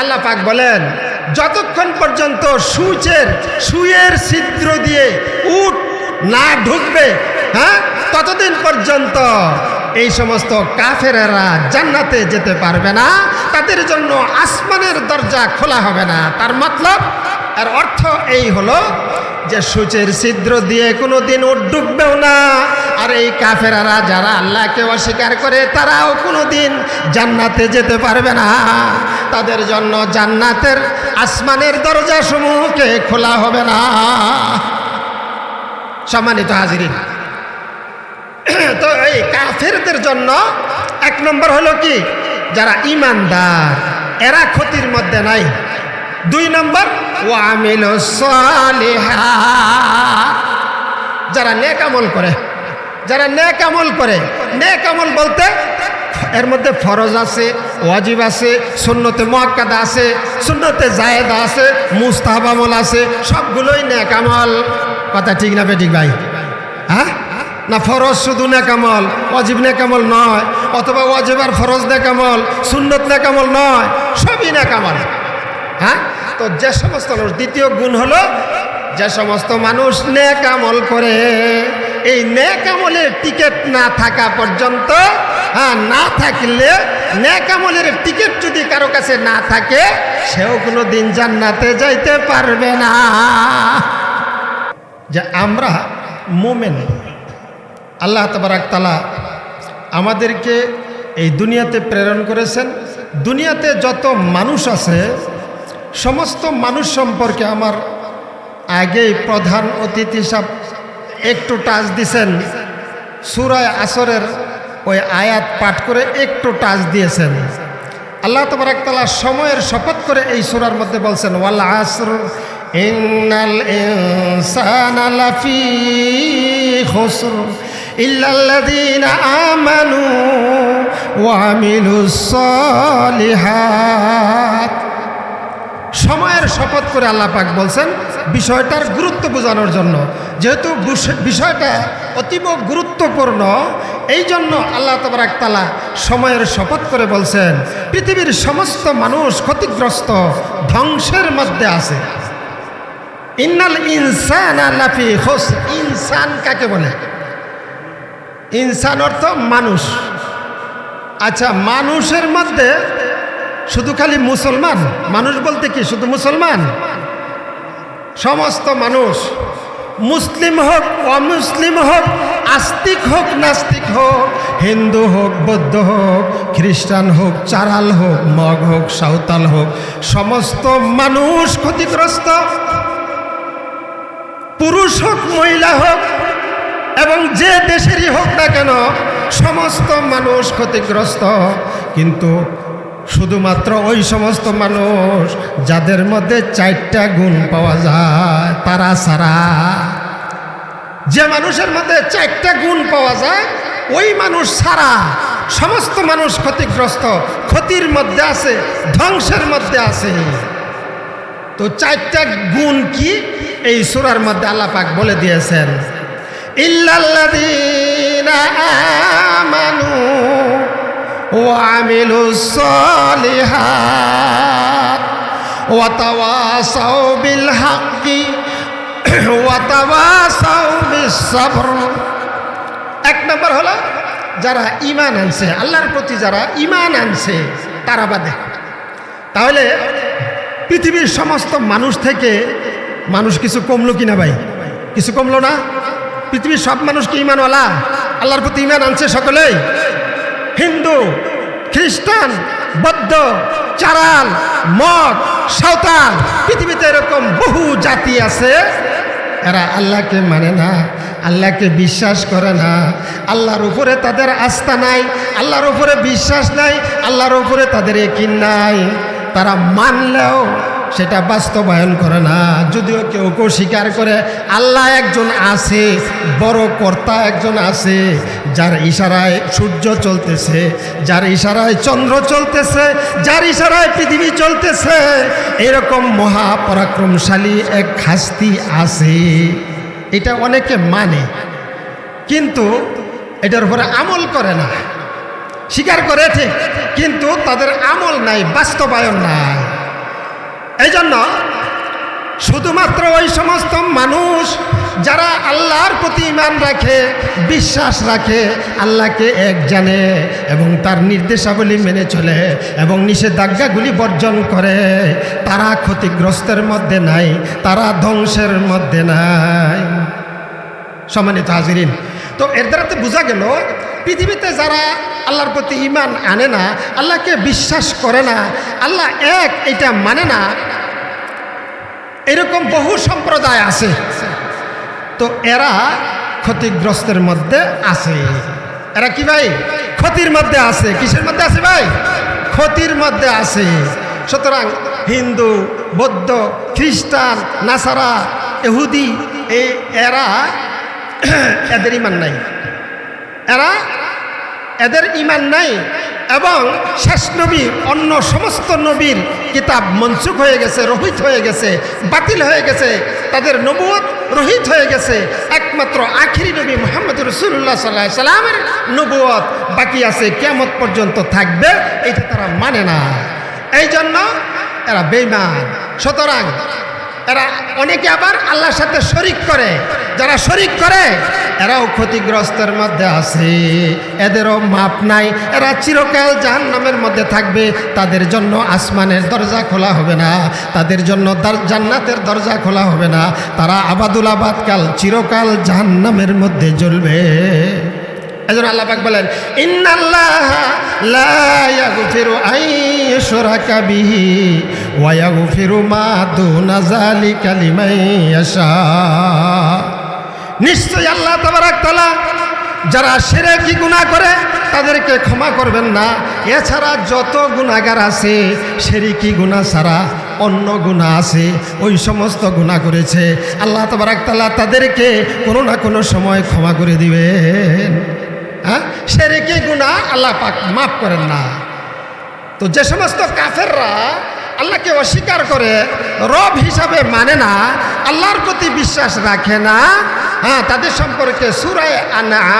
আল্লাহ পাক বলেন, যতক্ষণ পর্যন্ত সুচের, সুয়ের ছিদ্র দিয়ে উঠ না ঢুকবে হ্যাঁ ততদিন পর্যন্ত এই সমস্ত কাফেরা জান্নাতে যেতে পারবে না, তাদের জন্য আসমানের দরজা খোলা হবে না। তার মতলব আর অর্থ এই হলো যে সূচের ছিদ্র দিয়ে কোনো দিন ডুববেও না। আর এই কাফেরারা যারা আল্লাহকে অস্বীকার করে, তারাও কোনো দিন জান্নাতে যেতে পারবে না। তাদের জন্য জান্নাতের আসমানের দরজা সমূহকে খোলা হবে না। সম্মানিত হাজিরিন, তো এই কাফেরদের জন্য এক নম্বর হলো কি? যারা ইমানদার, এরা ক্ষতির মধ্যে নাই। দুই নম্বর, ওয়ামিল যারা নেক আমল করে, যারা নেক আমল করে, নেক আমল বলতে এর মধ্যে ফরজ আছে, ওয়াজিব আছে, সুন্নতে মোয়াক্কাদা আছে, সুন্নতে জায়েদা আছে, মুস্তাহাব আমল আছে, সবগুলোই নেক আমল। কথা ঠিক না বেঠিক ভাই? হ্যাঁ? না ফরজ শুধু নেকামল অজিব নেকামল নয়, অথবা অজিব আর ফরজ নেকামল সুন্নত নেকামল নয়, সবই নেকামল হ্যাঁ? তো যে সমস্ত মানুষ, দ্বিতীয় গুণ হলো যে সমস্ত মানুষ নেকামল করে। এই নেকামলের টিকিট না থাকা পর্যন্ত হ্যাঁ না থাকলে নেকামলের টিকিট যদি কারও কাছে না থাকে, সেও কোনো দিন জান্নাতে যাইতে পারবে না। যে আমরা মোমেন, আল্লাহ তবরাক তালা আমাদেরকে এই দুনিয়াতে প্রেরণ করেছেন। দুনিয়াতে যত মানুষ আছে সমস্ত মানুষ সম্পর্কে আমার আগেই প্রধান অতিথি সাহ একটু টাচ দিছেন। সুরায় আসরের ওই আয়াত পাঠ করে একটু টাচ দিয়েছেন। আল্লাহ তালা সময়ের শপথ করে এই সুরার মধ্যে বলছেন, ওয়াল আসর লাফি আমানু ওয়া আমিলুস সালিহাত। সময়ের শপথ করে আল্লাহ পাক বলছেন, বিষয়টার গুরুত্ব বোঝানোর জন্য। যেহেতু বিষয়টা অতীব গুরুত্বপূর্ণ এই জন্য আল্লাহ তবরাক তালা সময়ের শপথ করে বলছেন, পৃথিবীর সমস্ত মানুষ ক্ষতিগ্রস্ত ধ্বংসের মধ্যে আছে। ইন্নাল ইনসান আল্লাফি হোস ইনসান কাকে বলে? ইনসান অর্থ মানুষ। আচ্ছা মানুষের মধ্যে শুধু খালি মুসলমান? মানুষ বলতে কি? শুধু মুসলমান? সমস্ত মানুষ, মুসলিম হোক, অমুসলিম হোক, আস্তিক হোক, নাস্তিক হোক, হিন্দু হোক, বৌদ্ধ হোক, খ্রিস্টান হোক, চারাল হোক, মগ হোক, সাঁওতাল হোক, সমস্ত মানুষ ক্ষতিগ্রস্ত। পুরুষ হোক, মহিলা হোক, এবং যে দেশেরই হোক না কেন, সমস্ত মানুষ ক্ষতিগ্রস্ত। কিন্তু শুধুমাত্র ওই সমস্ত মানুষ যাদের মধ্যে চারটা গুণ পাওয়া যায়, তারা সারা। যে মানুষের মধ্যে চারটা গুণ পাওয়া যায়, ওই মানুষ সারা। সমস্ত মানুষ ক্ষতিগ্রস্ত, ক্ষতির মধ্যে আছে, ধ্বংসের মধ্যে আছে। তো চারটা গুণ কি? এই সুরার মধ্যে আল্লাহ পাক বলে দিয়েছেন, ইল্লাল্লাযীনা আমানু বিল হাক্কি, ওয়া তাওয়াসাউ বিস সাবর। এক নম্বর হলো, যারা ইমান আনছে, আল্লাহর প্রতি যারা ইমান আনছে, তারা বাদে তাহলে পৃথিবীর সমস্ত মানুষ থেকে মানুষ কিছু কমলো কিনা ভাই? কিছু কমলো না? পৃথিবীর সব মানুষ কি ইমানওয়ালা আল্লাহর প্রতি ইমান আনছে সকলেই? হিন্দু, খ্রিস্টান, বৌদ্ধ, চারাল, মগ, সাঁওতাল, পৃথিবীতে এরকম বহু জাতি আছে, এরা আল্লাহকে মানে না, আল্লাহকে বিশ্বাস করে না। আল্লাহর উপরে তাদের আস্থা নাই, আল্লাহর উপরে বিশ্বাস নাই, আল্লাহর উপরে তাদের একিন নাই। তারা মানলেও সেটা বাস্তবায়ন করে না। যদিও কেউ কেউ স্বীকার করে, আল্লাহ একজন আছে, বড় কর্তা একজন আছে, যার ইশারায় সূর্য চলতেছে, যার ইশারায় চন্দ্র চলতেছে, যার ইশারায় পৃথিবী চলতেছে। এরকম মহাপরাক্রমশালী এক হাস্তি আছে। এটা অনেকে মানে কিন্তু এটার উপরে আমল করে না। স্বীকার করে ঠিক, কিন্তু তাদের আমল নাই, বাস্তবায়ন নাই। এই জন্য শুধুমাত্র ওই সমস্ত মানুষ যারা আল্লাহর প্রতি ইমান রাখে, বিশ্বাস রাখে, আল্লাহকে এক জানে এবং তার নির্দেশাবলী মেনে চলে এবং নিষেধাজ্ঞাগুলি বর্জন করে, তারা ক্ষতিগ্রস্তের মধ্যে নাই, তারা ধ্বংসের মধ্যে নাই। সম্মানিত হাজিরিন, তো এর দ্বারা তো বোঝা গেল, পৃথিবীতে যারা আল্লাহর প্রতি ইমান আনে না, আল্লাহকে বিশ্বাস করে না, আল্লাহ এক, এটা মানে না এরকম বহু সম্প্রদায় আছে। তো এরা ক্ষতিগ্রস্তের মধ্যে আছে। এরা কি ভাই? ক্ষতির মধ্যে আছে। কিসের মধ্যে আছে ভাই? ক্ষতির মধ্যে আছে। সুতরাং হিন্দু, বৌদ্ধ, খ্রিস্টান, নাসারা এহুদি এই এরা এদের ইমান নাই। এরা এদের ইমান নাই। এবং শেষ নবী, অন্য সমস্ত নবীর কিতাব মনসুখ হয়ে গেছে, রোহিত হয়ে গেছে, বাতিল হয়ে গেছে, তাদের নবুয়ত রোহিত হয়ে গেছে। একমাত্র আখিরি নবী মোহাম্মদ রসুল্লাহ সাল্লাহ সাল্লামের নবুয়ত বাকি আছে কেমত পর্যন্ত থাকবে এটা তারা মানে না। এই জন্য এরা বেইমান সুতরাং এরা অনেকে আবার আল্লাহর সাথে শরিক করে। যারা শরিক করে, এরাও ক্ষতিগ্রস্তের মধ্যে আছে। এদেরও মাপ নাই। এরা চিরকাল জাহান নামের মধ্যে থাকবে। তাদের জন্য আসমানের দরজা খোলা হবে না। তাদের জন্য জান্নাতের দরজা খোলা হবে না। তারা আবাদুল আবাদকাল চিরকাল জাহান নামের মধ্যে জ্বলবে। এজন্য আল্লাহ বলেন, ইন্নাল্লাহ বিহি ওয়া ইয়াগফিরু মা দুনা যালিকা লিমান ইয়াশা নিশ্চয়ই আল্লাহ তাবারাক যারা শিরকি গুনাহ করে তাদেরকে ক্ষমা করবেন না। এছাড়া যত গুনাহগার আছে, শিরকি গুনাহ ছাড়া অন্য গুণা আছে, ওই সমস্ত গুনাহ করেছে। আল্লাহ তাআলা তাদেরকে কোনো না কোনো সময় ক্ষমা করে দিবেন। হ্যাঁ? সেরেকে গুণা আল্লাহ পাক মাফ করেন না। তো যে সমস্ত কাফেররা আল্লাহকে অস্বীকার করে রব হিসাবে মানে না আল্লাহর প্রতি বিশ্বাস রাখে না হ্যাঁ তাদের সম্পর্কে সুরায়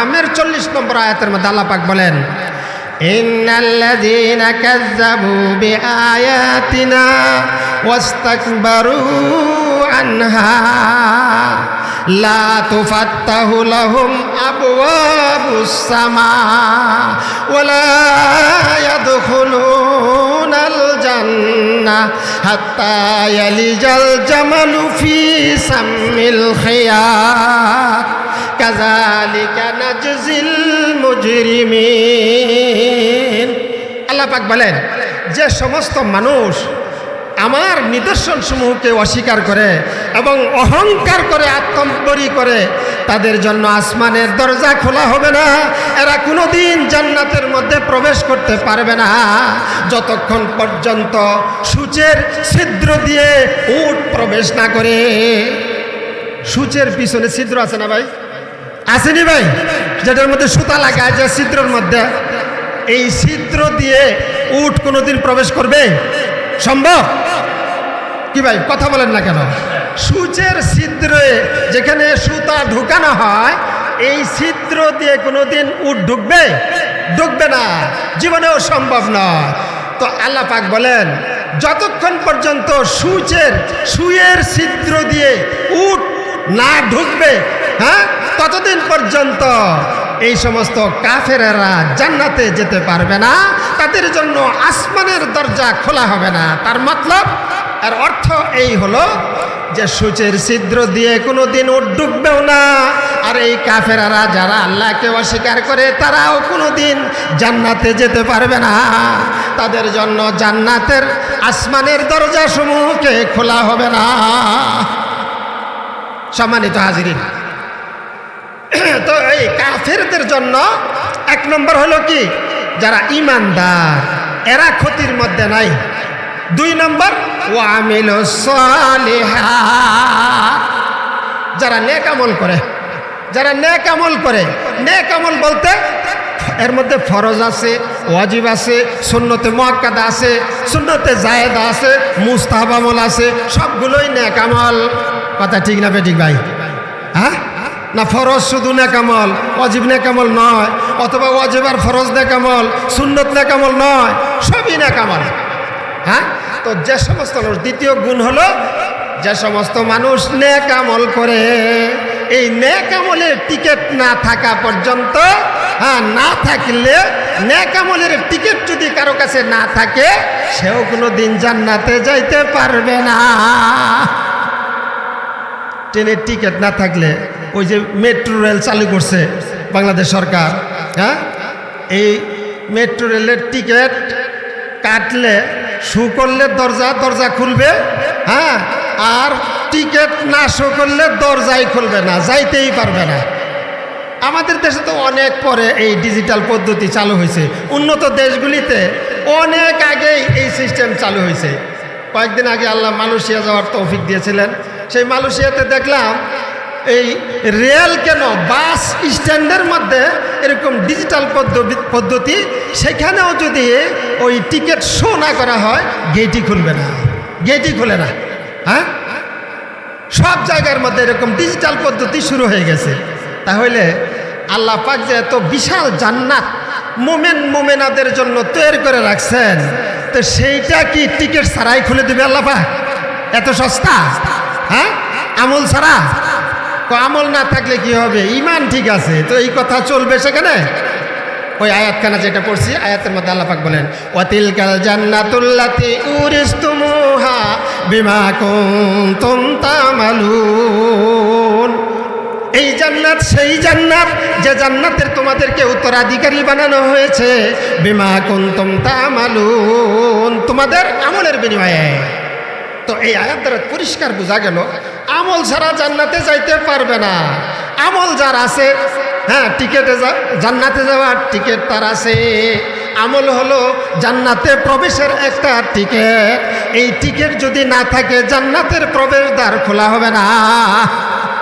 আমের চল্লিশ নম্বর আয়াতের মধ্যে আল্লাহ পাক বলেন إن الذين كذبوا بآياتنا واستكبروا عنها লা তুফাত্তাহু লাহুম আবওয়াবুস সামা ওয়ালা ইয়াদখুলুনাল জান্নাহ হাত্তা ইয়ালিজাল জামালু ফি সামিল খিয়াত। কাযালিকা নাজজিল মুজরিমিন। আল্লাহ পাক বলেন, যে সমস্ত মানুষ আমার নিদর্শন সমূহকে অস্বীকার করে এবং অহংকার করে আত্মম্বরী করে, তাদের জন্য আসমানের দরজা খোলা হবে না। এরা কোনোদিন জান্নাতের মধ্যে প্রবেশ করতে পারবে না। যতক্ষণ পর্যন্ত সূচের ছিদ্র দিয়ে উট প্রবেশ না করে। সূচের পিছনে ছিদ্র আছে না ভাই? আসেনি ভাই? যেটার মধ্যে সুতা লাগায় যে ছিদ্রর মধ্যে। এই ছিদ্র দিয়ে উট কোনোদিন প্রবেশ করবে? সম্ভব? কি ভাই, কথা বলেন না কেন? সূচের ছিদ্রে যেখানে সুতা ঢুকানো হয়, এই ছিদ্র দিয়ে কোনোদিন উট ঢুকবে? ঢুকবে না। জীবনেও সম্ভব নয়। তো আল্লাহ পাক বলেন, যতক্ষণ পর্যন্ত সূচের, সুয়ের ছিদ্র দিয়ে উঠ না ঢুকবে হ্যাঁ ততদিন পর্যন্ত এই সমস্ত কাফেরেরা জান্নাতে যেতে পারবে না। তাদের জন্য আসমানের দরজা খোলা হবে না। তার মতলব আর অর্থ এই হলো যে সূচের ছিদ্র দিয়ে কোনো দিন উঠ ডুববেও না। আর এই কাফেরারা যারা আল্লাহকে অস্বীকার করে, তারাও কোনো দিন জান্নাতে যেতে পারবে না। তাদের জন্য জান্নাতের আসমানের দরজা সমূহকে খোলা হবে না। সম্মানিত হাজিরিন তো এই কাফেরদের জন্য এক নম্বর হলো কি? যারা ইমানদার, এরা ক্ষতির মধ্যে নাই। দুই নম্বর ও আমিল যারা নেক আমল করে, যারা নেক আমল করে, নেক আমল বলতে এর মধ্যে ফরজ আছে, ওয়াজিব আছে, সুন্নতে মোয়াক্কাদা আছে, সুন্নতে জায়েদা আছে, মুস্তাহাব আমল আছে, সবগুলোই নেক আমল। কথা ঠিক না বেঠিক ভাই? হ্যাঁ? না ফরজ শুধু নেকামল অজিব নেকামল নয়, অথবা অজিব আর ফরজ নেকামল, সুন্নত নেকামল নয়, সবই নেকামল। হ্যাঁ? তো যে সমস্ত মানুষ, দ্বিতীয় গুণ হলো, যে সমস্ত মানুষ নেক আমল করে, এই নেক আমলের টিকিট না থাকা পর্যন্ত হ্যাঁ না থাকলে নেক আমলের টিকিট যদি কারও কাছে না থাকে, সেও কোনো দিন জান্নাতে যাইতে পারবে না। ট্রেনের টিকিট না থাকলে ওই যে মেট্রো রেল চালু করছে বাংলাদেশ সরকার হ্যাঁ? এই মেট্রো রেলের টিকিট কাটলে, শু করলে দরজা দরজা খুলবে হ্যাঁ? আর টিকিট না শো করলে দরজাই খুলবে না, যাইতেই পারবে না। আমাদের দেশে তো অনেক পরে এই ডিজিটাল পদ্ধতি চালু হয়েছে। উন্নত দেশগুলিতে অনেক আগেই এই সিস্টেম চালু হয়েছে। কয়েকদিন আগে আল্লাহ মালয়েশিয়া যাওয়ার তৌফিক দিয়েছিলেন। সেই মালয়েশিয়াতে দেখলাম, এই রেল কেন বাস স্ট্যান্ডের মধ্যে এরকম ডিজিটাল পদ্ধতি, সেখানেও যদি ওই টিকিট শো না করা হয় গেটই খুলবে না। গেটই খুলে না। হ্যাঁ? সব জায়গার মধ্যে এরকম ডিজিটাল পদ্ধতি শুরু হয়ে গেছে। তাহলে আল্লাহ পাক যে এত বিশাল জান্নাত মোমেন মোমেনাদের জন্য তৈরি করে রাখছেন, তো সেইটা কি টিকিট ছাড়াই খুলে দেবে আল্লাহ পাক? এত সস্তা? হ্যাঁ? আমল ছাড়া? আমল না থাকলে কি হবে? ইমান ঠিক আছে, তো এই কথা চলবে সেখানে? ওই আয়াতখানা যেটা পড়ছি, আয়াতের মধ্যে আল্লাহ পাক বলেন অতিল কাল জান্নাতুল্লাতি উরিস্তুমুহা বিমা কুনতুম তামালুন। এই জান্নাত, সেই জান্নাত, যে জান্নাতের তোমাদেরকে উত্তরাধিকারী বানানো হয়েছে, বিমা কুনতুম তামালুন। তোমাদের আমলের বিনিময়ে। এই আয়াত দ্বারা পরিষ্কার বোঝা গেল, আমল ছাড়া জান্নাতে যাইতে পারবে না। আমল যার আছে হ্যাঁ টিকেটে যা, জান্নাতে যাওয়ার টিকিট তার আছে। আমল হলো জান্নাতে প্রবেশের একটা টিকিট। এই টিকিট যদি না থাকে, জান্নাতের প্রবেশদ্বার খোলা হবে না।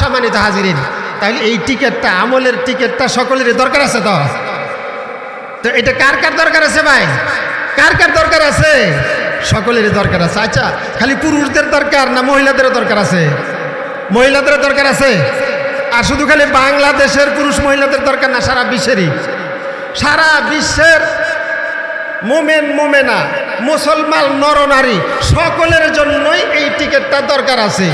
সম্মানিত হাজিরিন, তাহলে এই টিকিটটা, আমলের টিকিটটা সকলেরই দরকার আছে তো? তো এটা কার কার দরকার আছে ভাই? কার কার দরকার আছে? সকলেরই দরকার আছে। আচ্ছা খালি পুরুষদের দরকার না মহিলাদেরও দরকার আছে? মহিলাদেরও দরকার আছে? আর শুধু খালি বাংলাদেশের পুরুষ মহিলাদের দরকার না, সারা বিশ্বেরই? সারা বিশ্বের মোমেন মোমেনা, মুসলমান নরনারী সকলের জন্যই এই টিকিটটা দরকার আছে।